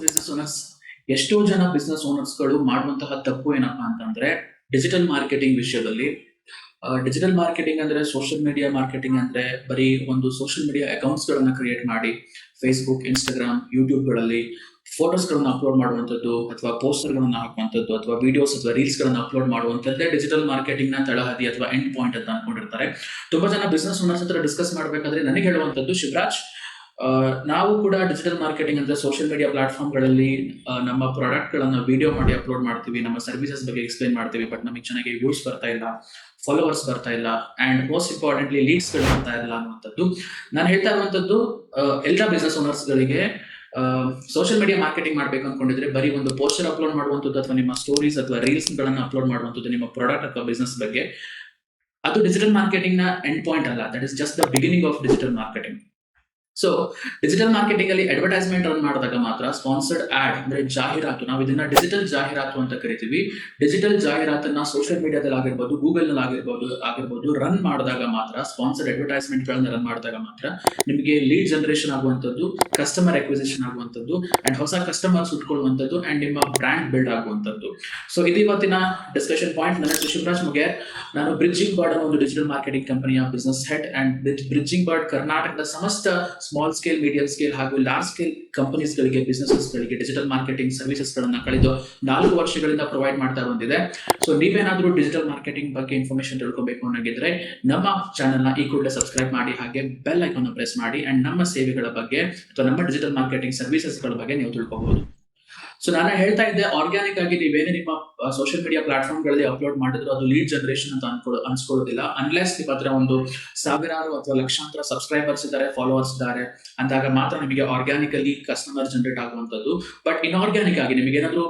Business owners ಎಷ್ಟೋ ಜನ business ಓನರ್ಸ್ಗಳು ಮಾಡುವಂತಹ ತಪ್ಪು ಏನಪ್ಪಾ ಅಂತಂದ್ರೆ ಡಿಜಿಟಲ್ ಮಾರ್ಕೆಟಿಂಗ್ ವಿಷಯದಲ್ಲಿ ಡಿಜಿಟಲ್ ಮಾರ್ಕೆಟಿಂಗ್ ಅಂದ್ರೆ ಸೋಷಿಯಲ್ ಮೀಡಿಯಾ ಮಾರ್ಕೆಟಿಂಗ್ ಅಂದ್ರೆ ಬರೀ ಒಂದು ಸೋಷಿಯಲ್ ಮೀಡಿಯಾ ಅಕೌಂಟ್ಸ್ ಗಳನ್ನ ಕ್ರಿಯೇಟ್ ಮಾಡಿ ಫೇಸ್ಬುಕ್ ಇನ್ಸ್ಟಾಗ್ರಾಮ್ ಯೂಟ್ಯೂಬ್ಗಳಲ್ಲಿ ಫೋಟೋಸ್ ಗಳನ್ನ ಅಪ್ಲೋಡ್ ಮಾಡುವಂತದ್ದು ಅಥವಾ ಪೋಸ್ಟರ್ ಗಳನ್ನ ಹಾಕುವಂಥದ್ದು ಅಥವಾ ವಿಡಿಯೋಸ್ ಅಥವಾ ರೀಲ್ಸ್ ಗಳನ್ನ ಅಪ್ಲೋಡ್ ಮಾಡುವಂಥದ್ದೇ ಡಿಜಿಟಲ್ ಮಾರ್ಕೆಟಿಂಗ್ನ ತಳಹದಿ ಅಥವಾ ಎಂಡ್ ಪಾಯಿಂಟ್ ಅಂತ ಅನ್ಕೊಂಡಿರ್ತಾರೆ. ತುಂಬಾ ಜನ ಬಿಸ್ನೆಸ್ ಓನರ್ಸ್ ಹತ್ರ ಡಿಸ್ಕಸ್ ಮಾಡ್ಬೇಕಾದ್ರೆ ನನಗೆ ಹೇಳುವಂತದ್ದು ಶಿವರಾಜ್ ನಾವು ಕೂಡ ಡಿಜಿಟಲ್ ಮಾರ್ಕೆಟಿಂಗ್ ಅಂದ್ರೆ ಸೋಷಿಯಲ್ ಮೀಡಿಯಾ ಪ್ಲಾಟ್ಫಾರ್ಮ್ಗಳಲ್ಲಿ ನಮ್ಮ ಪ್ರಾಡಕ್ಟ್ ಗಳನ್ನ ವಿಡಿಯೋ ಮಾಡಿ ಅಪ್ಲೋಡ್ ಮಾಡ್ತೀವಿ, ನಮ್ಮ ಸರ್ವಿಸಸ್ ಬಗ್ಗೆ ಎಕ್ಸ್ಪ್ಲೈನ್ ಮಾಡ್ತೀವಿ ಬಟ್ ನಮಗೆ ಚೆನ್ನಾಗಿ ವ್ಯೂಸ್ ಬರ್ತಾ ಇಲ್ಲ ಫಾಲೋವರ್ಸ್ ಬರ್ತಾ ಇಲ್ಲ ಅಂಡ್ ಮೋಸ್ಟ್ ಇಂಪಾರ್ಟೆಂಟ್ಲಿ ಲೀಡ್ಸ್ಗಳು ಬರ್ತಾ ಇಲ್ಲ ಅನ್ನುವಂಥದ್ದು. ನಾನು ಹೇಳ್ತಾ ಇರುವಂಥದ್ದು ಎಲ್ಲ ಬಿಸ್ನೆಸ್ ಓನರ್ಸ್ಗಳಿಗೆ ಸೋಷಿಯಲ್ ಮೀಡಿಯಾ ಮಾರ್ಕೆಟಿಂಗ್ ಮಾಡ್ಬೇಕು ಅನ್ಕೊಂಡಿದ್ರೆ ಬರೀ ಒಂದು ಪೋಸ್ಟರ್ ಅಪ್ಲೋಡ್ ಮಾಡುವಂಥದ್ದು ಅಥವಾ ನಿಮ್ಮ ಸ್ಟೋರೀಸ್ ಅಥವಾ ರೀಲ್ಸ್ ಗಳನ್ನ ಅಪ್ಲೋಡ್ ಮಾಡುವಂಥದ್ದು ನಿಮ್ಮ ಪ್ರಾಡಕ್ಟ್ ಅಥವಾ ಬಿಸ್ನೆಸ್ ಬಗ್ಗೆ, ಅದು ಡಿಜಿಟಲ್ ಮಾರ್ಕೆಟಿಂಗ್ನ ಎಂಡ್ ಪಾಯಿಂಟ್ ಅಲ್ಲ. That is just the beginning of digital marketing so digital marketing ಅಲ್ಲಿ ಅಡ್ವರ್ಟೈಸ್ಮೆಂಟ್ ರನ್ ಮಾಡಿದಾಗ ಮಾತ್ರ ಸ್ಪಾನ್ಸರ್ಡ್ ಆಡ್ ಅಂದ್ರೆ ಜಾಹೀರಾತು, ನಾವು ಇದನ್ನ ಡಿಜಿಟಲ್ ಜಾಹೀರಾತು ಅಂತ ಕರಿತೀವಿ. ಡಿಜಿಟಲ್ ಜಾಹೀರಾತನ್ನ ಸೋಷಿಯಲ್ ಮೀಡಿಯಾದಲ್ಲಿ ಆಗಿರ್ಬೋದು ಗೂಗಲ್ನಲ್ಲಿ ಆಗಿರ್ಬೋದು ಆಗಿರ್ಬೋದು ರನ್ ಮಾಡಿದಾಗ ಮಾತ್ರ ಸ್ಪಾನ್ಸರ್ಡ್ ಅಡ್ವರ್ಟೈಸ್ಮೆಂಟ್ ಗಳನ್ನ ರನ್ ಮಾಡಿದಾಗ ಮಾತ್ರ ನಿಮಗೆ ಲೀಡ್ ಜನರೇಷನ್ ಆಗುವಂತದ್ದು ಕಸ್ಟಮರ್ ಅಕ್ವಿಸಿಷನ್ ಆಗುವಂತದ್ದು ಅಂಡ್ ಹೊಸ ಕಸ್ಟಮರ್ಸ್ ಉಟ್ಕೊಳ್ಳುವಂಥದ್ದು ಅಂಡ್ ನಿಮ್ಮ ಬ್ರ್ಯಾಂಡ್ ಬಿಲ್ಡ್ ಆಗುವಂಥದ್ದು. ಸೊ ಇದು ಇವತ್ತಿನ ಡಿಸ್ಕಷನ್ ಪಾಯಿಂಟ್ ನನ್ನ ಶಿವರಾಜ್ ಮುಗೇರ್ ನಾನು ಬ್ರಿಡ್ಜಿಂಗ್ ಬಾರ್ಡ್ ಅನ್ನೋ ಒಂದು ಡಿಜಿಟಲ್ ಮಾರ್ಕೆಟಿಂಗ್ ಕಂಪನಿಯ business head and Bridging Bard ಕರ್ನಾಟಕದ ಸಮಸ್ತ ಸ್ಮಾಲ್ ಸ್ಕೇಲ್ ಮೀಡಿಯಂ ಸ್ಕೇಲ್ ಹಾಗೂ ಲಾರ್ಜ್ ಸ್ಕೇಲ್ ಕಂಪನೀಸ್ ಗಳಿಗೆ ಬಿಸ್ನೆಸಸ್ ಗಳಿಗೆ ಡಿಜಿಟಲ್ ಮಾರ್ಕೆಟಿಂಗ್ ಸರ್ವಿಸಸ್ ಗಳನ್ನ ಕಳೆದು ನಾಲ್ಕು ವರ್ಷಗಳಿಂದ ಪ್ರೊವೈಡ್ ಮಾಡ್ತಾ ಬಂದಿದೆ. ಸೊ ನೀವೇನಾದ್ರೂ ಡಿಜಿಟಲ್ ಮಾರ್ಕೆಟಿಂಗ್ ಬಗ್ಗೆ ಇನ್ಫಾರ್ಮೇಶನ್ ತಿಳ್ಕೊಬೇಕು ಅನ್ನೋಗಿದ್ರೆ ನಮ್ಮ ಚಾನೆಲ್ನ ಈ ಕೂಡಲೇ ಸಬ್ಸ್ಕ್ರೈಬ್ ಮಾಡಿ, ಹಾಗೆ ಬೆಲ್ ಐಕಾನ್ ಪ್ರೆಸ್ ಮಾಡಿ ಅಂಡ್ ನಮ್ಮ ಸೇವೆಗಳ ಬಗ್ಗೆ ಅಥವಾ ನಮ್ಮ ಡಿಜಿಟಲ್ ಮಾರ್ಕೆಟಿಂಗ್ ಸರ್ವಿಸಸ್ಗಳ ಬಗ್ಗೆ ನೀವು ತಿಳ್ಕೊಬಹುದು ಸೊ ನಾನು ಹೇಳ್ತಾ ಇದ್ದೆ ಆರ್ಗ್ಯಾನಿಕ್ ಆಗಿ ನೀವೇನೇ ನಿಮ್ಮ ಸೋಷಿಯಲ್ ಮೀಡಿಯಾ ಪ್ಲಾಟ್ಫಾರ್ಮ್ಗಳಲ್ಲಿ ಅಪ್ಲೋಡ್ ಮಾಡಿದ್ರು ಅದು ಲೀಡ್ ಜನರೇಷನ್ ಅಂತ ಅನ್ಕೊ ಅನ್ಸ್ಕೊಳ್ಳೋದಿಲ್ಲ. ಅನ್ಲೆಸ್ ನಿಮ್ಮ ಹತ್ರ ಒಂದು ಸಾವಿರಾರು ಅಥವಾ ಲಕ್ಷಾಂತರ ಸಬ್ಸ್ಕ್ರೈಬರ್ಸ್ ಇದ್ದಾರೆ ಫಾಲೋವರ್ಸ್ ಇದ್ದಾರೆ, ಅಂದಾಗ ಮಾತ್ರ ನಿಮಗೆ ಆರ್ಗ್ಯಾನಿಕಲಿ ಕಸ್ಟಮರ್ ಜನರೇಟ್ ಆಗುವಂಥದ್ದು. ಬಟ್ ಇನ್ಆರ್ಗ್ಯಾನಿಕ್ ಆಗಿ ನಿಮಗೆ ಏನಾದ್ರು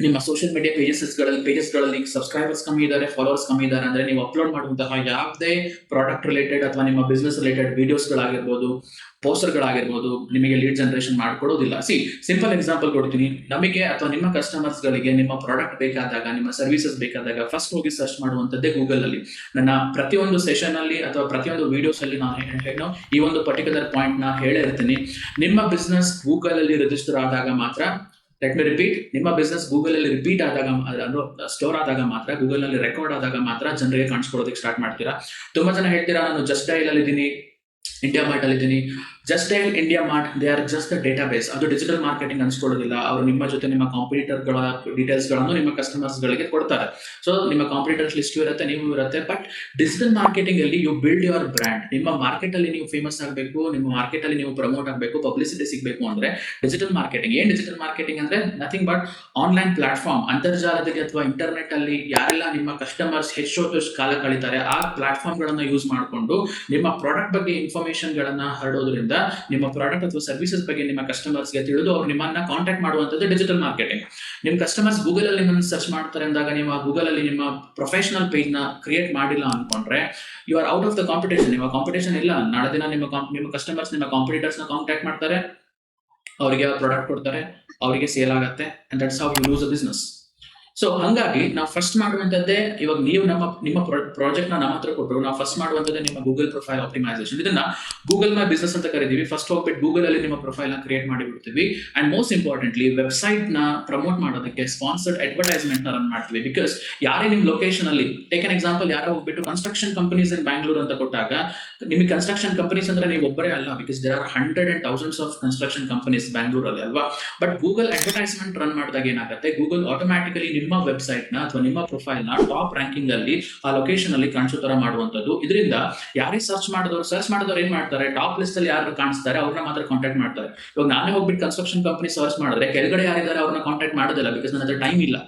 ನಿಮ್ಮ ಸೋಷಿಯಲ್ ಮೀಡಿಯಾ ಪೇಜಸ್ಗಳಲ್ಲಿ ಪೇಜಸ್ಗಳಲ್ಲಿ ಸಬ್ಸ್ಕ್ರೈಬರ್ಸ್ ಕಮ್ಮಿ ಇದ್ದಾರೆ ಫಾಲೋವರ್ಸ್ ಕಮ್ಮಿ ಇದ್ದಾರೆ ಅಂದ್ರೆ ನೀವು ಅಪ್ಲೋಡ್ ಮಾಡುವಂತಹ ಯಾವುದೇ ಪ್ರಾಡಕ್ಟ್ ರಿಲೇಟೆಡ್ ಅಥವಾ ನಿಮ್ಮ ಬಿಸ್ನೆಸ್ ರಿಲೇಟೆಡ್ ವಿಡಿಯೋಸ್ ಗಳಾಗಿರ್ಬೋದು ಪೋಸ್ಟರ್ ಗಳಾಗಿರ್ಬೋದು ನಿಮಗೆ ಲೀಡ್ ಜನರೇಷನ್ ಮಾಡ್ಕೊಡೋದಿಲ್ಲ. ಸಿ ಸಿಂಪಲ್ ಎಕ್ಸಾಂಪಲ್ ಕೊಡ್ತೀನಿ. ನಮಗೆ ಅಥವಾ ನಿಮ್ಮ ಕಸ್ಟಮರ್ಸ್ ಗಳಿಗೆ ನಿಮ್ಮ ಪ್ರಾಡಕ್ಟ್ ಬೇಕಾದಾಗ, ನಿಮ್ಮ ಸರ್ವಿಸಸ್ ಬೇಕಾದಾಗ ಫಸ್ಟ್ ಹೋಗಿ ಸರ್ಚ್ ಮಾಡುವಂಥದ್ದೇ ಗೂಗಲ್ ಅಲ್ಲಿ. ನನ್ನ ಪ್ರತಿಯೊಂದು ಸೆಷನ್ ಅಲ್ಲಿ ಅಥವಾ ಪ್ರತಿಯೊಂದು ವಿಡಿಯೋಸ್ ಅಲ್ಲಿ ನಾನು ಏನ್ ಈ ಒಂದು ಪರ್ಟಿಕ್ಯುಲರ್ ಪಾಯಿಂಟ್ನ ಹೇಳಿರ್ತೀನಿ ನಿಮ್ಮ ಬಿಸ್ನೆಸ್ ಗೂಗಲ್ ಅಲ್ಲಿ ರಿಜಿಸ್ಟರ್ ಆದಾಗ ಮಾತ್ರ ಲೆಟ್ ಮಿ ರಿಪೀಟ್ ನಿಮ್ಮ ಬಿಸ್ನೆಸ್ ಗೂಗಲ್ ಅಲ್ಲಿ ರಿಪೀಟ್ ಆದಾಗ ಅಂದ್ರೆ ಸ್ಟೋರ್ ಆದಾಗ ಮಾತ್ರ ಗೂಗಲ್ನಲ್ಲಿ ರೆಕಾರ್ಡ್ ಆದಾಗ ಮಾತ್ರ ಜನರಿಗೆ ಕಾಣಿಸ್ಕೊಳ್ಳೋದಕ್ಕೆ ಸ್ಟಾರ್ಟ್ ಮಾಡ್ತೀರಾ? ತುಂಬಾ ಜನ ಹೇಳ್ತೀರಾ, ನಾನು ಜಸ್ಟ್ ಡೈಲ್ ಅಲ್ಲಿ ಇದ್ದೀನಿ ಇಂಡಿಯಾ ಮಾರ್ಟ್ ಅಲ್ಲಿ ಇದ್ದೀನಿ. ಜಸ್ಟ್ ಏನ್ India Mart they are just the database ಅದು ಡಿಜಿಟಲ್ ಮಾರ್ಕೆಟಿಂಗ್ ಅನ್ಸ್ಕೊಳ್ಳೋದಿಲ್ಲ. ಅವರು ನಿಮ್ಮ ಜೊತೆ ನಿಮ್ಮ ಕಾಂಪಿಟೇಟರ್ಗಳ ಡೀಟೇಲ್ಸ್ಗಳನ್ನು ನಿಮ್ಮ ಕಸ್ಟಮರ್ಸ್ ಗಳಿಗೆ ಕೊಡ್ತಾರೆ. ಸೊ ನಿಮ್ಮ ಕಾಂಪಿಟೇಟರ್ಸ್ ಲಿಸ್ಟ್ ಇರುತ್ತೆ, ನೀವು ಇರುತ್ತೆ ಬಟ್ ಡಿಜಿಟಲ್ ಮಾರ್ಕೆಟಿಂಗ್ ಅಲ್ಲಿ ಯು ಬಿಲ್ಡ್ ಯುವರ್ ಬ್ರ್ಯಾಂಡ್ ನಿಮ್ಮ ಮಾರ್ಕೆಟ್ ಅಲ್ಲಿ ನೀವು ಫೇಮಸ್ ಆಗಬೇಕು, ನಿಮ್ಮ ಮಾರ್ಕೆಟ್ ಅಲ್ಲಿ ನೀವು ಪ್ರಮೋಟ್ ಆಗಬೇಕು ಪಬ್ಲಿಸಿಟಿ ಸಿಗಬೇಕು ಅಂದ್ರೆ ಡಿಜಿಟಲ್ ಮಾರ್ಕೆಟಿಂಗ್ ಏನ್ ಡಿಜಿಟಲ್ ಮಾರ್ಕೆಟಿಂಗ್ ಅಂದ್ರೆ? ನಥಿಂಗ್ ಬಟ್ ಆನ್ಲೈನ್ ಪ್ಲಾಟ್ಫಾರ್ಮ್ ಅಂತರ್ಜಾಲದಲ್ಲಿ ಅಥವಾ ಇಂಟರ್ನೆಟ್ ಅಲ್ಲಿ ಯಾರೆಲ್ಲ ನಿಮ್ಮ ಕಸ್ಟಮರ್ಸ್ ಹೆಚ್ಚು ಕಾಲ ಕಳೀತಾರೆ, ಆ ಪ್ಲಾಟ್ಫಾರ್ಮ್ ಗಳನ್ನ ಯೂಸ್ ಮಾಡಿಕೊಂಡು ನಿಮ್ಮ ಪ್ರಾಡಕ್ಟ್ ಬಗ್ಗೆ ಇನ್ಫಾರ್ಮೇಶನ್ ಗಳನ್ನ ಹರಡೋದ್ರಿಂದ ನಿಮ್ಮ ಪ್ರಾಡಕ್ಟ್ ಅಥವಾ ಸರ್ವಿಸಸ್ ಬಗ್ಗೆ ನಿಮ್ಮ ಕಸ್ಟಮರ್ಸ್ಗೆ ತಿಳಿದು ಅವ್ರು ನಿಮ್ಮನ್ನ ಕಾಂಟ್ಯಾಕ್ಟ್ ಮಾಡುವಂತದ್ದು ಡಿಜಿಟಲ್ ಮಾರ್ಕೆಟಿಂಗ್ ನಿಮ್ಮ ಕಸ್ಟಮರ್ಸ್ ಗೂಗಲ್ ಅಲ್ಲಿ ನಿಮ್ಮನ್ನು ಸರ್ಚ್ ಮಾಡ್ತಾರೆ ಅಂದಾಗ ನೀವು ಗೂಗಲ್ ಅಲ್ಲಿ ನಿಮ್ಮ ಪ್ರೊಫೆಷನಲ್ ಪೇಜ್ನ ಕ್ರಿಯೇಟ್ ಮಾಡಿಲ್ಲ ಅನ್ಕೊಂಡ್ರೆ you are out of the competition ನಿಮ್ಮ ಕಾಂಪಿಟೇಷನ್ ಇಲ್ಲ. ನಾಳೆ ದಿನ ನಿಮ್ಮ ನಿಮ್ಮ ಕಸ್ಟಮರ್ಸ್ ನಿಮ್ಮ ಕಾಂಪಿಟೇಟರ್ಸ್ನ ಕಾಂಟ್ಯಾಕ್ಟ್ ಮಾಡ್ತಾರೆ, ಅವರಿಗೆ ಪ್ರಾಡಕ್ಟ್ ಕೊಡ್ತಾರೆ, ಅವರಿಗೆ ಸೇಲ್ ಆಗುತ್ತೆ and that's how you lose a business so ಹಂಗಾಗಿ ನಾವು ಫಸ್ಟ್ ಮಾಡುವಂತದ್ದೇ ಇವಾಗ ನೀವು ನಮ್ಮ, ನಿಮ್ಮ ಪ್ರಾಜೆಕ್ಟ್ನ ನಮ್ಮ ಹತ್ರ ಕೊಟ್ಟರು ನಾವು ಫಸ್ಟ್ ಮಾಡುವಂತದ್ದೇ ನಿಮ್ಮ ಗೂಗಲ್ ಪ್ರೊಫೈಲ್ ಆಪ್ಟಿಮೈಸೇಷನ್ ಇದನ್ನ ಗೂಗಲ್ ಮೈ ಬಿಸ್ನೆಸ್ ಅಂತ ಕರಿತೀವಿ. ಫಸ್ಟ್ ಹೋಗ್ಬಿಟ್ಟು ಗೂಗಲ್ ಅಲ್ಲಿ ನಿಮ್ಮ ಪ್ರೊಫೈಲ್ನ ಕ್ರಿಯೇಟ್ ಮಾಡಿ ಬಿಡ್ತೀವಿ ಅಂಡ್ ಮೋಸ್ಟ್ ಇಂಪಾರ್ಟೆಂಟ್ಲಿ ವೆಬ್ಸೈಟ್ನ ಪ್ರಮೋಟ್ ಮಾಡೋದಕ್ಕೆ ಸ್ಪಾನ್ಸರ್ಡ್ ಅಡ್ವರ್ಟೈಸ್ಮೆಂಟ್ನ ರನ್ ಮಾಡ್ತೀವಿ. ಬಿಕಾಸ್ ಯಾರೇ ನಿಮ್ ಲೊಕೇಶನ್ ಅಲ್ಲಿ ಟೇಕ್ ಅನ್ ಎಕ್ಸಾಂಪಲ್ ಯಾರೋ ಹೋಗ್ಬಿಟ್ಟು ಕನ್ಸ್ಟ್ರಕ್ಷನ್ ಕಂಪನೀಸ್ ಇನ್ ಬ್ಯಾಂಗ್ಳೂರ್ ಅಂತ ಕೊಟ್ಟಾಗ, ನಿಮಗೆ ಕನ್ಸ್ಟ್ರಕ್ಷನ್ ಕಂಪನೀಸ್ ಅಂದ್ರೆ ನೀವು ಒಬ್ಬರೇ ಅಲ್ಲ because there are hundred and thousands of construction companies ಬ್ಯಾಂಗ್ಳೂರಲ್ಲಿ ಅಲ್ವಾ? ಬಟ್ ಗೂಗಲ್ ಅಡ್ವರ್ಟೈಸ್ಮೆಂಟ್ ರನ್ ಮಾಡಿದಾಗ ಏನಾಗುತ್ತೆ? ಗೂಗಲ್ ಆಟೋಮ್ಯಾಟಿಕಲಿ ನಿಮ್ಮ ವೆಬ್ಸೈಟ್ನ ಅಥವಾ ನಿಮ್ಮ ಪ್ರೊಫೈಲ್ನ ಟಾಪ್ ರ್ಯಾಂಕಿಂಗ್ ಅಲ್ಲಿ, ಆ ಲೊಕೇಶನ್ ಅಲ್ಲಿ ಕಾಣಿಸೋ ತರ ಮಾಡುವಂತದ್ದು ಇದರಿಂದ ಯಾರೇ ಸರ್ಚ್ ಮಾಡಿದವರು ಸರ್ಚ್ ಮಾಡಿದವರು ಏನ್ ಮಾಡ್ತಾರೆ? ಟಾಪ್ ಲಿಸ್ಟ್ ಅಲ್ಲಿ ಯಾರು ಕಾಣಿಸ್ತಾರೆ, ಅವ್ರನ್ನ ಮಾತ್ರ ಕಾಂಟ್ಯಾಕ್ಟ್ ಮಾಡ್ತಾರೆ. ಇವಾಗ ನಾನೇ ಹೋಗ್ಬಿಟ್ಟು ಕನ್ಸ್ಟ್ರಕ್ಷನ್ ಕಂಪನಿ ಸರ್ಚ್ ಮಾಡಿದ್ರೆ ಕೆಳಗಡೆ ಯಾರಿದ್ದಾರೆ ಅವ್ರನ್ನ ಕಾಂಟ್ಯಾಕ್ಟ್ ಮಾಡೋದಿಲ್ಲ ಬಿಕಾಸ್ ನನ್ನ ಟೈಮ್ ಇಲ್ಲ.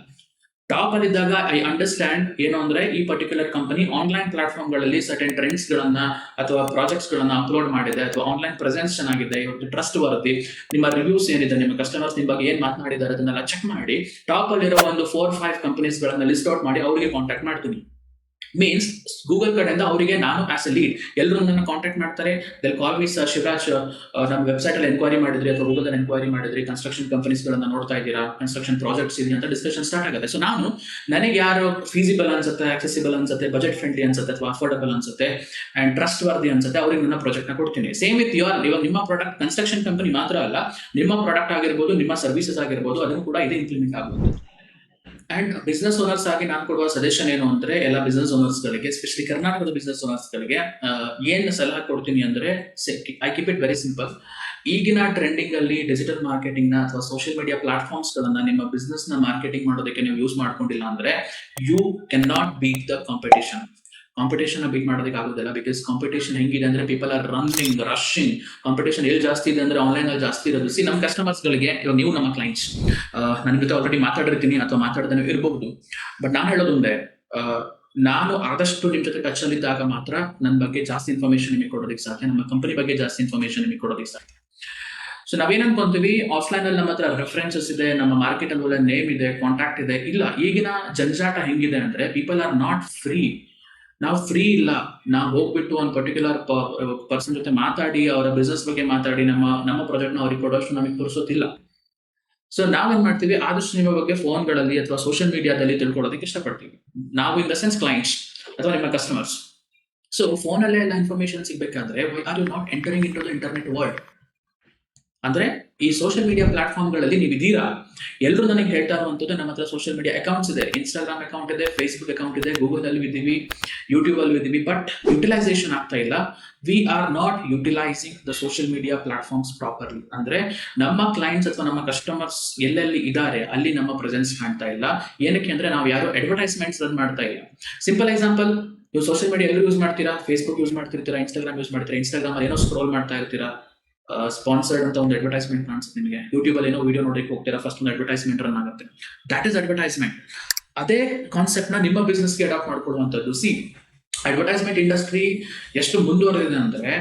ಟಾಪ್ ಅಲ್ಲಿ ಇದ್ದಾಗ ಐ ಅಂಡರ್ಸ್ಟ್ಯಾಂಡ್ ಏನು ಅಂದ್ರೆ, ಈ ಪರ್ಟಿಕ್ಯುಲರ್ ಕಂಪನಿ ಆನ್ಲೈನ್ ಪ್ಲಾಟ್ಫಾರ್ಮ್ಗಳಲ್ಲಿ ಸರ್ಟನ್ ಟ್ರೆಂಡ್ಸ್ ಗಳನ್ನ ಅಥವಾ ಪ್ರಾಜೆಕ್ಟ್ಸ್ ಗಳನ್ನ ಅಪ್ಲೋಡ್ ಮಾಡಿದೆ, ಅಥವಾ ಆನ್ಲೈನ್ ಪ್ರೆಸೆನ್ಸ್ ಚೆನ್ನಾಗಿದೆ ಇವತ್ತು ಟ್ರಸ್ಟ್ ಬರುತ್ತೆ ನಿಮ್ಮ ರಿವ್ಯೂಸ್ ಏನಿದೆ, ನಿಮ್ಮ ಕಸ್ಟಮರ್ಸ್ ನಿಮ್ಮ ಬಗ್ಗೆ ಏನ್ ಮಾತನಾಡಿದ್ದಾರೆ, ಅದನ್ನೆಲ್ಲ ಚೆಕ್ ಮಾಡಿ ಟಾಪ್ ಅಲ್ಲಿರೋ ಒಂದು ಫೋರ್ ಫೈವ್ ಕಂಪನೀಸ್ ಗಳನ್ನ ಲಿಸ್ಟ್ ಔಟ್ ಮಾಡಿ, ಅವರಿಗೆ ಕಾಂಟ್ಯಾಕ್ಟ್ ಮಾಡ್ತೀನಿ. ಮೀನ್ಸ್ ಗೂಗಲ್ ಕಡೆಯಿಂದ ಅವರಿಗೆ ನಾನು ಆಸ್ ಎ ಲೀಡ್ ಎಲ್ಲರೂ ನನ್ನ ಕಾಂಟ್ಯಾಕ್ಟ್ ಮಾಡ್ತಾರೆ. ದೆಲ್ ಕಾಲ್ ಮೀಸ್ ಶಿವರಾಜ್ ನಮ್ಮ ವೆಬ್ಸೈಟ್ ಅಲ್ಲಿ ಎನ್ಕ್ವೈರಿ ಮಾಡಿದ್ರಿ ಅಥವಾ ಗೂಗಲ್ ಎನ್ಕ್ವೈರಿ ಮಾಡಿದ್ರಿ ಕನ್ಸ್ಟ್ರಕ್ಷನ್ ಕಂಪನೀಸ್ ಗಳನ್ನ ನೋಡ್ತಾ ಇದ್ದೀರಾ ಕನ್ಸ್ಟ್ರಕ್ಷನ್ ಪ್ರಾಜೆಕ್ಟ್ಸ್ ಇದೆ ಅಂತ ಡಿಸ್ಕಷನ್ ಸ್ಟಾರ್ಟ್ ಆಗುತ್ತೆ. ಸೊ ನಾನು ನನಗೆ ಯಾರು ಫೀಸಿಬಲ್ ಅನ್ಸುತ್ತೆ ಆಕ್ಸೆಸಿಬಲ್ ಅನ್ಸುತ್ತೆ ಬಜೆಟ್ ಫ್ರೆಂಡ್ಲಿ ಅನ್ಸುತ್ತೆ ಅಥವಾ ಅಫೋರ್ಡಬಲ್ ಅನ್ಸುತ್ತೆ ಅಂಡ್ ಟ್ರಸ್ಟ್ ವರ್ದಿ ಅನ್ಸುತ್ತೆ, ಅವ್ರಿಗೆ ನನ್ನ ಪ್ರಾಜೆಕ್ಟ್ನ ಕೊಡ್ತೀನಿ. ಸೇಮ್ ವಿತ್ ಯುವರ್ ಇವಾಗ ನಿಮ್ಮ ಪ್ರಾಡಕ್ಟ್ ಕನ್ಸ್ಟ್ರಕ್ಷನ್ ಕಂಪನಿ ಮಾತ್ರ ಅಲ್ಲ, ನಿಮ್ಮ ಪ್ರಾಡಕ್ಟ್ ಆಗಿರ್ಬೋದು, ನಿಮ್ಮ ಸರ್ವಿಸಸ್ ಆಗಿರ್ಬೋದು, ಅದನ್ನು ಕೂಡ ಇದೇ ಇಂಪ್ಲಿಮೆಂಟ್ ಆಗುತ್ತೆ ಅಂಡ್ ಬಿಸ್ನೆಸ್ ಓನರ್ಸ್ ಆಗಿ ನಾನು ಕೊಡುವ ಸಜೆಷನ್ ಏನು ಅಂದ್ರೆ, ಎಲ್ಲ ಬಿಸ್ನೆಸ್ ಓನರ್ಸ್ ಗಳಿಗೆ ಸ್ಪೆಷಲಿ ಕರ್ನಾಟಕದ ಬಿಸ್ನೆಸ್ ಓನರ್ಸ್ ಗಳಿಗೆ ಏನ್ ಸಲಹೆ ಕೊಡ್ತೀನಿ ಅಂದ್ರೆ I keep it very simple ಈಗಿನ ಟ್ರೆಂಡಿಂಗ್ ಅಲ್ಲಿ ಡಿಜಿಟಲ್ ಮಾರ್ಕೆಟಿಂಗ್ನ ಅಥವಾ ಸೋಷಿಯಲ್ ಮೀಡಿಯಾ ಪ್ಲಾಟ್ಫಾರ್ಮ್ಸ್ ಗಳನ್ನ ನಿಮ್ಮ ಬಿಸ್ನೆಸ್ನ ಮಾರ್ಕೆಟಿಂಗ್ ಮಾಡೋದಕ್ಕೆ ನೀವು ಯೂಸ್ ಮಾಡ್ಕೊಂಡಿಲ್ಲ ಅಂದ್ರೆ you can not beat the competition competition beat ಮಾಡೋದಕ್ಕೆ ಆಗೋದಿಲ್ಲ ಬಿಕಾಸ್ ಕಾಂಪಿಟೇಷನ್ ಹೆಂಗಿದೆ ಅಂದ್ರೆ people are running rushing competition ಎಲ್ಲಿ ಜಾಸ್ತಿ ಇದೆ ಅಂದ್ರೆ ಆನ್ಲೈನ್ ಅಲ್ಲಿ ಜಾಸ್ತಿ ಇರೋದು. ಸಿ ನಮ್ಮ ಕಸ್ಟಮರ್ಸ್ ಗಳಿಗೆ, ಇವಾಗ ನೀವು ನಮ್ಮ ಕ್ಲೈಂಟ್ಸ್ ನನ್ನ ಜೊತೆ ಆಲ್ರೆಡಿ ಮಾತಾಡಿರ್ತೀನಿ ಅಥವಾ ಮಾತಾಡದೇ ಇರಬಹುದು. ಬಟ್ ನಾನು ಹೇಳೋದು ಒಂದೇ ನಾನು ಆದಷ್ಟು ನಿಮ್ ಜೊತೆ ಟಚ್ ಅಲ್ಲಿ ಇದ್ದಾಗ ಮಾತ್ರ ನನ್ನ ಬಗ್ಗೆ ಜಾಸ್ತಿ ಇನ್ಫಾರ್ಮೇಶನ್ ನಿಮಗೆ ಕೊಡೋದಕ್ಕೆ ಸಾಧ್ಯ. ನಮ್ಮ ಕಂಪನಿ ಬಗ್ಗೆ ಜಾಸ್ತಿ ಇನ್ಫಾರ್ಮೇಶನ್ ನಿಮಗೆ ಕೊಡೋದಕ್ಕೆ ಸಾಧ್ಯ. ಸೊ ನಾವೇನ್ ಅನ್ಕೊಂತೀವಿ ಆಫ್ಲೈನ್ ಅಲ್ಲಿ ನಮ್ಮ ಹತ್ರ ರೆಫರೆನ್ಸಸ್ ಇದೆ, ನಮ್ಮ ಮಾರ್ಕೆಟ್ ಅಲ್ಲಿ ನೇಮ್ ಇದೆ ಕಾಂಟ್ಯಾಕ್ಟ್ ಇದೆ. ಇಲ್ಲ, ಈಗಿನ ಜಂಜಾಟ ಹೆಂಗಿದೆ ಅಂದ್ರೆ ಪೀಪಲ್ ಆರ್ ನಾಟ್ ಫ್ರೀ ನಾವು ಫ್ರೀ ಇಲ್ಲ. ನಾವು ಹೋಗ್ಬಿಟ್ಟು ಒಂದು ಪರ್ಟಿಕ್ಯುಲರ್ ಪರ್ಸನ್ ಜೊತೆ ಮಾತಾಡಿ, ಅವರ ಬಿಸ್ನೆಸ್ ಬಗ್ಗೆ ಮಾತಾಡಿ, ನಮ್ಮ ನಮ್ಮ ಪ್ರಾಜೆಕ್ಟ್ನ ಅವ್ರಿಗೆ ಕೊಡೋಷ್ಟು ನಮಗೆ ತೋರಿಸೋದಿಲ್ಲ ಸೊ ನಾವೇನ್ ಮಾಡ್ತೀವಿ, ಆದಷ್ಟು ನಿಮ್ಮ ಬಗ್ಗೆ ಫೋನ್ಗಳಲ್ಲಿ ಅಥವಾ ಸೋಷಿಯಲ್ ಮೀಡಿಯಾದಲ್ಲಿ ತಿಳ್ಕೊಳ್ಳೋದಕ್ಕೆ ಇಷ್ಟಪಡ್ತೀವಿ. ನಾವು ಇನ್ ದ ಸೆನ್ಸ್ ಕ್ಲೈಂಟ್ಸ್ ಅಥವಾ ನಿಮ್ಮ ಕಸ್ಟಮರ್ಸ್ ಸೊ ಫೋನಲ್ಲೇ ಎಲ್ಲ information ಸಿಗ್ಬೇಕಾದ್ರೆ why are you not entering into the internet world ಅಂದ್ರೆ ಈ ಸೋಷಿಯಲ್ ಮೀಡಿಯಾ ಪ್ಲಾಟ್ಫಾರ್ಮ್ಗಳಲ್ಲಿ ನೀವು ಇದ್ದೀರಾ? ಎಲ್ಲರೂ ನನಗೆ ಹೇಳ್ತಾ ಇರುವಂತದ್ದು ನಮ್ಮ ಹತ್ರ ಸೋಷಿಯಲ್ ಮೀಡಿಯಾ ಅಕೌಂಟ್ಸ್ ಇದೆ. ಇನ್ಸ್ಟಾಗ್ರಾಮ್ ಅಕೌಂಟ್ ಇದೆ ಫೇಸ್ಬುಕ್ ಅಕೌಂಟ್ ಇದೆ ಗೂಗಲ್ ಅಲ್ಲಿ ಇದ್ದೀವಿ ಯೂಟ್ಯೂಬ್ ಅಲ್ಲಿ ಇದ್ದೀವಿ ಬಟ್ ಯುಟಿಲೈಸೇಷನ್ ಆಗ್ತಾ ಇಲ್ಲ. We are not utilising the social media platforms properly ಅಂದ್ರೆ ನಮ್ಮ ಕ್ಲೈಂಟ್ಸ್ ಅಥವಾ ನಮ್ಮ ಕಸ್ಟಮರ್ಸ್ ಎಲ್ಲೆಲ್ಲಿ ಇದ್ದಾರೆ, ಅಲ್ಲಿ ನಮ್ಮ ಪ್ರೆಸೆನ್ಸ್ ಕಾಣ್ತಾ ಇಲ್ಲ. ಏನಕ್ಕೆ ಅಂದ್ರೆ ನಾವು ಯಾರು ಅಡ್ವರ್ಟೈಸ್ಮೆಂಟ್ಸ್ ರನ್ ಮಾಡ್ತಾ ಇಲ್ಲ. ಸಿಂಪಲ್ ಎಕ್ಸಾಂಪಲ್ ನೀವು ಸೋಷಿಯಲ್ ಮೀಡಿಯಾ ಎಲ್ಲರೂ ಯೂಸ್ ಮಾಡ್ತೀರಾ? ಫೇಸ್ಬುಕ್ ಯೂಸ್ ಮಾಡ್ತಿರ್ತೀರಾ? ಇನ್ಸ್ಟಾಗ್ರಾಮ್ ಯೂಸ್ ಮಾಡ್ತೀರಾ? ಇನ್ಸ್ಟಾಗ್ರಾಮ್ ಏನೋ ಸ್ಕ್ರೋಲ್ ಮಾಡ್ತಾ ಇರ್ತೀರಾ? ಸ್ಪಾನ್ಸರ್ಡ್ ಅಂತ ಒಂದು ಅಡ್ವರ್ಟೈಸ್ಮೆಂಟ್ ಕಾಣಿಸುತ್ತೆ ನಿಮಗೆ. ಯೂಟ್ಯೂಬ್ ಅಲ್ಲಿ ಏನೋ ವಿಡಿಯೋ ನೋಡಕ್ಕೆ ಹೋಗ್ತೀರಾ ಫಸ್ಟ್ ಒಂದು ಅಡ್ವರ್ಟೈಸ್ಮೆಂಟ್ ರನ್ ಆಗುತ್ತೆ. ದಟ್ ಇಸ್ ಅಡ್ವರ್ಟೈಸ್ಮೆಂಟ್ ಅದೇ ಕಾನ್ಸೆಪ್ಟ್ನ ನಿಮ್ಮ ಬಿಸ್ನೆಸ್ಗೆ ಅಡಾಪ್ಟ್ ಮಾಡ್ಕೊಳ್ಳುವಂಥದ್ದು ಸಿ ಅಡ್ವರ್ಟೈಸ್ಮೆಂಟ್ ಇಂಡಸ್ಟ್ರಿ ಎಷ್ಟು ಮುಂದುವರೆದಿದೆ ಅಂದ್ರೆ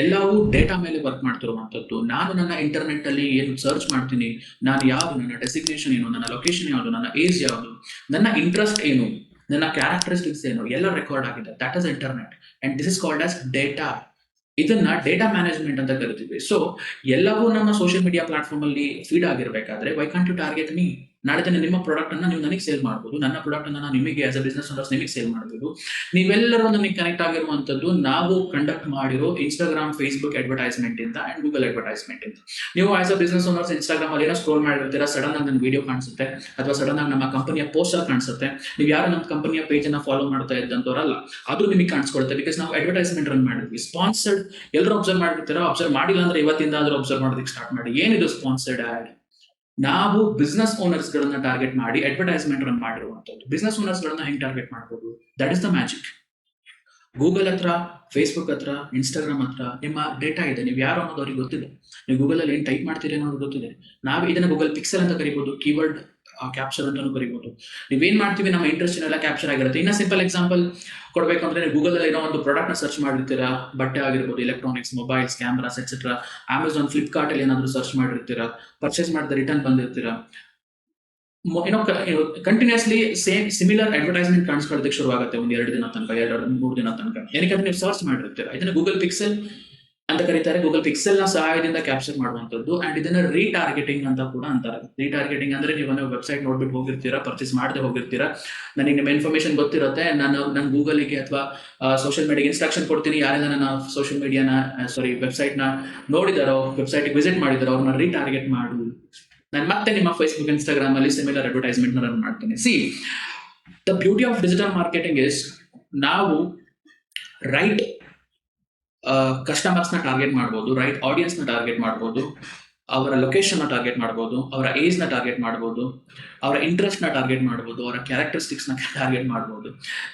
ಎಲ್ಲವೂ ಡೇಟಾ ಮೇಲೆ ವರ್ಕ್ ಮಾಡ್ತಿರುವಂಥದ್ದು. ನಾನು ನನ್ನ ಇಂಟರ್ನೆಟ್ ಅಲ್ಲಿ ಏನು ಸರ್ಚ್ ಮಾಡ್ತೀನಿ, ನಾನು ಯಾವುದು, ನನ್ನ ಡೆಸಿಗ್ನೇಷನ್ ಏನು, ನನ್ನ ಲೊಕೇಶನ್ ಯಾವುದು, ನನ್ನ ಏಜ್ ಯಾವುದು, ನನ್ನ ಇಂಟ್ರೆಸ್ಟ್ ಏನು, ನನ್ನ ಕ್ಯಾರೆಕ್ಟರಿಸ್ಟಿಕ್ಸ್ ಏನು, ಎಲ್ಲ ರೆಕಾರ್ಡ್ ಆಗಿದೆ. That is internet and this is called as data ಇದನ್ನ ಡೇಟಾ ಮ್ಯಾನೇಜ್ಮೆಂಟ್ ಅಂತ ಕರಿತೀವಿ. ಸೊ ಎಲ್ಲವೂ ನಮ್ಮ ಸೋಷಿಯಲ್ ಮೀಡಿಯಾ ಪ್ಲಾಟ್ಫಾರ್ಮ್ ಅಲ್ಲಿ feed ಆಗಿರ್ಬೇಕಾದ್ರೆ why can't you target me ನಾಳೆ ದಿನ ನಿಮ್ಮ ಪ್ರಾಡಕ್ಟ್ ಅನ್ನ ನೀವು ನನಗೆ ಸೇಲ್ ಮಾಡ್ಬೋದು. ನನ್ನ ಪ್ರಾಡಕ್ಟ್ ಅನ್ನ ನಾನು ನಿಮಗೆ ಆಸ್ ಅ ಬಿಸ್ನೆಸ್ ಓನರ್ಸ್ ನಿಮಗೆ ಸೇಲ್ ಮಾಡ್ಬೋದು. ನೀವೆಲ್ಲರೂ ನನಗೆ ಕನೆಕ್ಟ್ ಆಗಿರುವಂತದ್ದು ನಾವು ಕಂಡಕ್ಟ್ ಮಾಡಿರೋ ಇನ್ಸ್ಟಾಗ್ರಾಮ್ ಫೇಸ್ಬುಕ್ ಅಡ್ವರ್ಟೈಸ್ಮೆಂಟ್ ಇಂದ ಅಂಡ್ ಗೂಗಲ್ ಅಡ್ವರ್ಟೈಸ್ಮೆಂಟ್ ಇಂದ. ನೀವು as a business owners Instagram ಅಲ್ಲಿ ಏನೋ ಸ್ಕ್ರೋಲ್ ಮಾಡಿರ್ತೀರಾ ಸಡನ್ ಆಗಿ ನನ್ನ ವಿಡಿಯೋ ಕಾಣಿಸುತ್ತೆ, ಅಥವಾ ಸಡನ್ ಆಗಿ ನಮ್ಮ ಕಂಪನಿಯ ಪೋಸ್ಟರ್ ಕಾಣಿಸುತ್ತೆ. ನೀವು ಯಾರು ನಮ್ಮ ಕಂಪನಿಯ ಪೇಜ್ ಅನ್ನ ಫಾಲೋ ಮಾಡ್ತಾ ಇದ್ದಂತವರಲ್ಲ ಅದು ನಿಮಗೆ ಕಾಣಿಸ್ಕೊಳುತ್ತೆ ಬಿಕಾಸ್ ನಾವು ಅಡ್ವರ್ಟೈಸ್ಮೆಂಟ್ ರನ್ ಮಾಡಿದ್ವಿ. ಸ್ಪಾನ್ಸರ್ಡ್ ಎಲ್ಲರೂ ಅಬ್ಸರ್ವ್ ಮಾಡಿರ್ತೀರಾ ಅಬ್ಸರ್ವ್ ಮಾಡಿಲ್ಲ ಅಂದ್ರೆ ಇವತ್ತಿಂದ ಆದ್ರೂ ಅಬ್ಸರ್ವ್ ಮಾಡೋದಕ್ಕೆ ಸ್ಟಾರ್ಟ್ ಮಾಡಿ. ಏನಿದು ಸ್ಪಾನ್ಸರ್ಡ್ ಆಡ್ ನಾವು ಬಿಸ್ನೆಸ್ ಓನರ್ಸ್ ಗಳನ್ನ ಟಾರ್ಗೆಟ್ ಮಾಡಿ ಅಡ್ವರ್ಟೈಸ್ಮೆಂಟ್ ರನ್ ಮಾಡಿರುವಂತದ್ದು ಬಿಸ್ನೆಸ್ ಓನರ್ಸ್ ಗಳನ್ನ ಹೆಂಗ್ ಟಾರ್ಗೆಟ್ ಮಾಡಬಹುದು that is the magic Google ಹತ್ರ ಫೇಸ್ಬುಕ್ ಹತ್ರ ಇನ್ಸ್ಟಾಗ್ರಾಮ್ ಹತ್ರ ನಿಮ್ಮ ಡೇಟಾ ಇದೆ. ನೀವು ಯಾರು ಅನ್ನೋದು ಅವ್ರಿಗೆ ಗೊತ್ತಿದೆ ನೀವು ಗೂಗಲ್ ಅಲ್ಲಿ ಏನ್ ಟೈಪ್ ಮಾಡ್ತೀರಿ ಅನ್ನೋದು ಗೊತ್ತಿದೆ ನಾವು ಇದನ್ನ ಗೂಗಲ್ ಪಿಕ್ಸೆಲ್ ಅಂತ ಕರಿಬಹುದು ಕೀವರ್ಡ್ ಕ್ಯಾಪ್ಚರ್ ಅಂತಾನು ಕರಿಬಹುದು ನೀವೇನ್ ಮಾಡ್ತೀವಿ, ನಮ್ಮ ಇಂಟ್ರೆಸ್ಟ್ ಎಲ್ಲ ಕ್ಯಾಪ್ಚರ್ ಆಗಿರುತ್ತೆ. ಇನ್ನ ಸಿಂಪಲ್ ಎಕ್ಸಾಂಪಲ್ ಕೊಡಬೇಕು ಅಂದ್ರೆ ಗೂಗಲ್ ಅಲ್ಲಿ ಏನೋ ಒಂದು ಪ್ರಾಡಕ್ಟ್ನ ಸರ್ಚ್ ಮಾಡಿರ್ತೀರಾ, ಬಟ್ಟೆ ಆಗಿರ್ಬೋದು electronics mobiles cameras etcetera Amazon Flipkart ಅಲ್ಲಿ ಏನಾದ್ರು ಸರ್ಚ್ ಮಾಡಿರ್ತೀರಾ ಪರ್ಚೇಸ್ ಮಾಡಿದ ರಿಟರ್ನ್ ಬಂದಿರ್ತೀರಾ. ಏನೋ ಕಂಟಿನ್ಯೂಸ್ಲಿ ಸೇಮ್ ಸಿಮಿಲರ್ ಅಡ್ವರ್ಟೈಸ್ಮೆಂಟ್ ಕಾಣಿಸ್ಕೊಳ್ಳೋದಕ್ಕೆ ಶುರುವಾಗುತ್ತೆ ಒಂದು ಎರಡು ದಿನ ತನಕ, ಎರಡು, ಮೂರು ದಿನ ತನಕ. ಏನಕ್ಕೆ ನೀವು ಸರ್ಚ್ ಮಾಡಿರ್ತೀರಾ. ಇದನ್ನ ಗೂಗಲ್ ಪಿಕ್ಸೆಲ್ ಅಂತ ಕರೀತಾರೆ. ಗೂಗಲ್ ಪಿಕ್ಸೆಲ್ನ ಸಹಾಯದಿಂದ ಕ್ಯಾಪ್ಚರ್ ಮಾಡುವಂತದ್ದು ಅಂಡ್ ಇದನ್ನ ರೀಟಾರ್ಗೆಟಿಂಗ್ ಅಂತ ಕೂಡ ಅಂತಾರೆ. ರೀಟಾರ್ಗೆಟಿಂಗ್ ಅಂದ್ರೆ ನೀವು ಒಂದು ವೆಬ್ಸೈಟ್ ನೋಡ್ಬಿಟ್ಟು ಹೋಗಿರ್ತೀರಾ ಪರ್ಚೇಸ್ ಮಾಡದೆ ಹೋಗಿರ್ತೀರಾ. ನನಗೆ ನಿಮ್ಮ ಇನ್ಫಾರ್ಮೇಶನ್ ಗೊತ್ತಿರುತ್ತೆ. ನಾನು ನನ್ನ ಗೂಗಲ್ಗೆ ಅಥವಾ ಸೋಷಿಯಲ್ ಮೀಡಿಯಾ ಇನ್ಸ್ಟ್ರಕ್ಷನ್ ಕೊಡ್ತೀನಿ. ಯಾರೆಲ್ಲ ನನ್ನ ಸೋಷಿಯಲ್ ಮೀಡಿಯಾನ ಸಾರಿ ವೆಬ್ಸೈಟ್ನ ನೋಡಿದಾರೋ ವೆಬ್ಸೈಟ್ ವಿಸಿಟ್ ಮಾಡಿದಾರೋ, ಅವ್ರನ್ನ ರೀಟಾರ್ಗೆಟ್ ಮಾಡು. ನಾನು ಮತ್ತೆ ನಿಮ್ಮ ಫೇಸ್ಬುಕ್ ಇನ್ಸ್ಟಾಗ್ರಾಮ್ ಅಲ್ಲಿ ಸಿಮಿಲರ್ ಅಡ್ವರ್ಟೈಸ್ಮೆಂಟ್ ರನ್ ಮಾಡ್ತೀನಿ. See the beauty of digital marketing is ನಾವು ರೈಟ್ ಕಸ್ಟಮರ್ಸ್ನ ಟಾರ್ಗೆಟ್ ಮಾಡ್ಬೋದು ರೈಟ್ ಆಡಿಯನ್ಸ್ನ ಟಾರ್ಗೆಟ್ ಮಾಡ್ಬೋದು, ಅವರ ಲೊಕೇಶನ್ನ ಟಾರ್ಗೆಟ್ ಮಾಡ್ಬೋದು, ಅವರ ಏಜ್ನ ಟಾರ್ಗೆಟ್ ಮಾಡ್ಬೋದು, ಅವರ ಇಂಟ್ರೆಸ್ಟ್ನ ಟಾರ್ಗೆಟ್ ಮಾಡ್ಬೋದು, ಅವರ ಕ್ಯಾರೆಕ್ಟರಿಸ್ಟಿಕ್ಸ್ನ ಟಾರ್ಗೆಟ್ ಮಾಡ್ಬೋದು.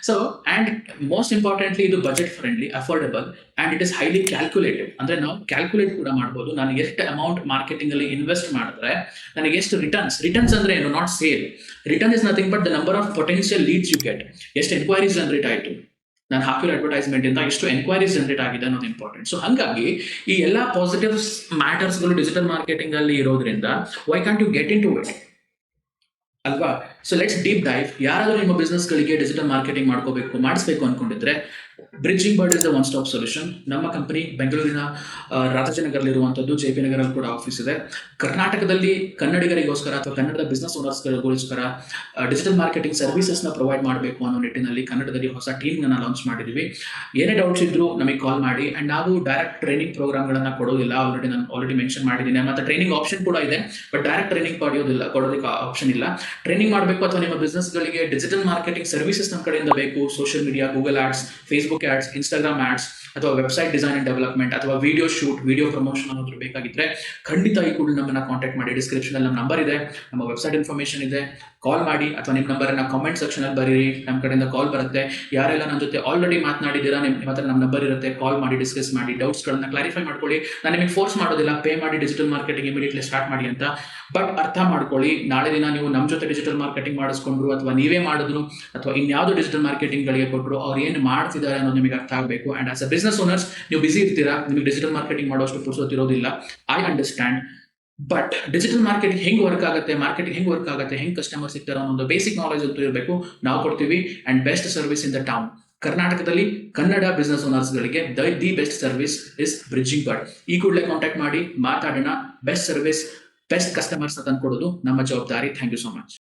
ಸೊ ಅಂಡ್ ಮೋಸ್ಟ್ ಇಂಪಾರ್ಟೆಂಟ್ಲಿ ಇದು budget friendly affordable and it is highly calculative ಅಂದ್ರೆ ನಾವು ಕ್ಯಾಲ್ಕುಲೇಟ್ ಕೂಡ ಮಾಡ್ಬೋದು. ನಾನು ಎಷ್ಟು ಅಮೌಂಟ್ ಮಾರ್ಕೆಟಿಂಗ್ ಅಲ್ಲಿ ಇನ್ವೆಸ್ಟ್ ಮಾಡಿದ್ರೆ, ನನಗೆ ಎಷ್ಟು ರಿಟರ್ನ್ಸ್ ರಿಟರ್ನ್ಸ್ ಅಂದ್ರೆ ಏನು? Not sale return is nothing but the number of potential leads you get ಎಷ್ಟು ಎನ್ಕ್ವೈರೀಸ್ ಜನರೇಟ್ ಆಯಿತು? ನಾನು ಹಾಕಿರೋ ಅಡ್ವರ್ಟೈಸ್ಮೆಂಟ್ ಇಂದ ಎಷ್ಟು ಎನ್ಕ್ವೈರೀಸ್ ಜನರೇಟ್ ಆಗಿದೆ ಅನ್ನೋದು ಇಂಪಾರ್ಟೆಂಟ್ ಸೊ ಹಾಗಾಗಿ ಈ ಎಲ್ಲ ಪಾಸಿಟಿವ್ ಮ್ಯಾಟರ್ಸ್ಗಳು ಡಿಜಿಟಲ್ ಮಾರ್ಕೆಟಿಂಗ್ ಅಲ್ಲಿ ಇರೋದ್ರಿಂದ why can't you get into it ಅಲ್ವಾ? ಸೊ ಲೆಟ್ಸ್ ಡೀಪ್ ಡೈವ್ ಯಾರಾದರೂ ನಿಮ್ಮ business ಗಳಿಗೆ ಡಿಜಿಟಲ್ ಮಾರ್ಕೆಟಿಂಗ್ ಮಾಡ್ಕೋಬೇಕು, ಮಾಡಿಸ್ಬೇಕು ಅನ್ಕೊಂಡಿದ್ರೆ Bridging Bird is the one stop solution ನಮ್ಮ ಕಂಪನಿ ಬೆಂಗಳೂರಿನ ರಾಜಾಜಿನಗರಲ್ಲಿರುವಂಥದ್ದು ಜೆ ಪಿ ನಗರಲ್ಲಿ ಕೂಡ ಆಫೀಸ್ ಇದೆ. ಕರ್ನಾಟಕದಲ್ಲಿ ಕನ್ನಡಿಗರಿಗೋಸ್ಕರ ಅಥವಾ ಕನ್ನಡದ ಬಿಸ್ನೆಸ್ ಓನರ್ಸ್ಗಳಿಗೋಸ್ಕರ ಡಿಜಿಟಲ್ ಮಾರ್ಕೆಟಿಂಗ್ ಸರ್ವಿಸಸ್ನ ಪ್ರೊವೈಡ್ ಮಾಡಬೇಕು ಅನ್ನೋ ನಿಟ್ಟಿನಲ್ಲಿ ಕನ್ನಡದಲ್ಲಿ ಹೊಸ ಟೀಮ್ನ ಲಾಂಚ್ ಮಾಡಿದೀವಿ. ಏನೇ ಡೌಟ್ಸ್ ಇದ್ರು ನಮಗೆ ಕಾಲ್ ಮಾಡಿ. ಅಂಡ್ ನಾವು ಡೈರೆಕ್ಟ್ ಟ್ರೈನಿಂಗ್ ಪ್ರೋಗ್ರಾಮ್ಗಳನ್ನ ಕೊಡೋದಿಲ್ಲ. ಆಲ್ರೆಡಿ ನಾನು ಆಲ್ರೆಡಿ ಮೆನ್ಷನ್ ಮಾಡಿದ್ದೀನಿ. ಮತ್ತೆ ಟ್ರೈನಿಂಗ್ ಆಪ್ಷನ್ ಕೂಡ ಇದೆ. ಬಟ್ ಡೈರೆಕ್ಟ್ ಟ್ರೈನಿಂಗ್ ಪಡೆಯೋದಿಲ್ಲ, ಕೊಡೋದಕ್ಕೆ ಆಪ್ಷನ್ ಇಲ್ಲ. ಟ್ರೈನಿಂಗ್ ಮಾಡಬೇಕು ಅಥವಾ ನಿಮ್ಮ business ಗಳಿಗೆ ಡಿಜಿಟಲ್ ಮಾರ್ಕೆಟಿಂಗ್ ಸರ್ವಿಸಸ್ ನಮ್ಮ ಕಡೆಯಿಂದ ಬೇಕು. Social media Google ads Facebook ads Instagram ads ಅಥವಾ ವೆಬ್ಸೈಟ್ ಡಿಸೈನ್ ಅಂಡ್ ಡೆವಲಪ್ಮೆಂಟ್ ಅಥವಾ ವಿಡಿಯೋ ಶೂಟ್ ವಿಡಿಯೋ ಪ್ರಮೋಷನ್ ಅನ್ನೋದ್ರ ಬೇಕಾಗಿದ್ರೆ ಖಂಡಿತ ಈ ಕೂಡ ನಮ್ಮನ್ನ ಕಾಂಟ್ಯಾಕ್ಟ್ ಮಾಡಿ. ಡಿಸ್ಕ್ರಿಪ್ಷನ್ ಅಲ್ಲಿ ನಮ್ಮ ನಂಬರ್ ಇದೆ, ನಮ್ಮ ವೆಬ್ಸೈಟ್ ಇನ್ಫಾರ್ಮೇಶನ್ ಇದೆ. ಕಾಲ್ ಮಾಡಿ ಅಥವಾ ನಿಮ್ಮ ನಂಬರ್ ಅನ್ನ ಕಾಮೆಂಟ್ ಸೆಕ್ಷನ್ ಅಲ್ಲಿ ಬರೀರಿ. ನಮ್ಮ ಕಡೆಯಿಂದ ಕಾಲ್ ಬರುತ್ತೆ. ಯಾರೆಲ್ಲ ನನ್ನ ಜೊತೆ ಆಲ್ರೆಡಿ ಮಾತನಾಡಿದ್ದೀರಾ ನಿಮ್ಮ ಹತ್ರ ನಮ್ಮ ನಂಬರ್ ಇರುತ್ತೆ ಕಾಲ್ ಮಾಡಿ ಡಿಸ್ಕಸ್ ಮಾಡಿ. ಡೌಟ್ಸ್ ಗಳನ್ನ ಕ್ಲಾರಿಫೈ ಮಾಡ್ಕೊಳ್ಳಿ. ನಾನು ನಿಮಗೆ ಫೋರ್ಸ್ ಮಾಡೋದಿಲ್ಲ. ಪೇ ಮಾಡಿ ಡಿಜಿಟಲ್ ಮಾರ್ಕೆಟಿಂಗ್ ಇಮಿಡಿಯೇಟ್ಲಿ ಸ್ಟಾರ್ಟ್ ಮಾಡಿ ಅಂತ ಬಟ್ ಅರ್ಥ ಮಾಡ್ಕೊಳ್ಳಿ, ನಾಳೆ ದಿನ ನೀವು ನಮ್ಮ ಜೊತೆ ಡಿಜಿಟಲ್ ಮಾರ್ಕೆಟಿಂಗ್ ಮಾಡಿಸ್ಕೊಂಡ್ರು ಅಥವಾ ನೀವೇ ಮಾಡಿದ್ರು ಅಥವಾ ಇನ್ಯಾವುದೋ ಡಿಜಿಟಲ್ ಮಾರ್ಕೆಟಿಂಗ್ ಗಳಿಗೆ ಕೊಟ್ಟರು ಅವ್ರು ಏನು ಮಾಡ್ತಿದ್ದಾರೆ ಅನ್ನೋದು ನಿಮಗೆ ಅರ್ಥ ಆಗಬೇಕು. And as a business owners ನೀವು ಬಿಸಿ ಇರ್ತೀರಾ, ನಿಮಗೆ ಡಿಜಿಟಲ್ ಮಾರ್ಕೆಟಿಂಗ್ ಮಾಡೋಷ್ಟು ಪುರ್ಸೋತಿರೋದಿಲ್ಲ I understand but digital marketing ಹೆಂಗೆ ವರ್ಕ್ ಆಗುತ್ತೆ ಮಾರ್ಕೆಟಿಂಗ್ ಹೆಂಗೆ ವರ್ಕ್ ಆಗುತ್ತೆ, ಹೆಂಗೆ ಕಸ್ಟಮರ್ ಸಿಗ್ತಾರೆ ಅನ್ನೋ ಒಂದು ಬೇಸಿಕ್ ನಾಲೆಜ್ ಅಂತೂ ಇರಬೇಕು. ನಾವು ಕೊಡ್ತೀವಿ and best service in the town ಕರ್ನಾಟಕದಲ್ಲಿ Kannada business ಓನರ್ಸ್ಗಳಿಗೆ the, the best service is Bridging Bird ಈ ಕೂಡಲೇ ಕಾಂಟ್ಯಾಕ್ಟ್ ಮಾಡಿ, ಮಾತಾಡೋಣ. ಬೆಸ್ಟ್ ಸರ್ವಿಸ್ ಬೆಸ್ಟ್ ಕಸ್ಟಮರ್ಸ್ ತಂದ್ಕೊಡೋದು ನಮ್ಮ ಜವಾಬ್ದಾರಿ. Thank you so much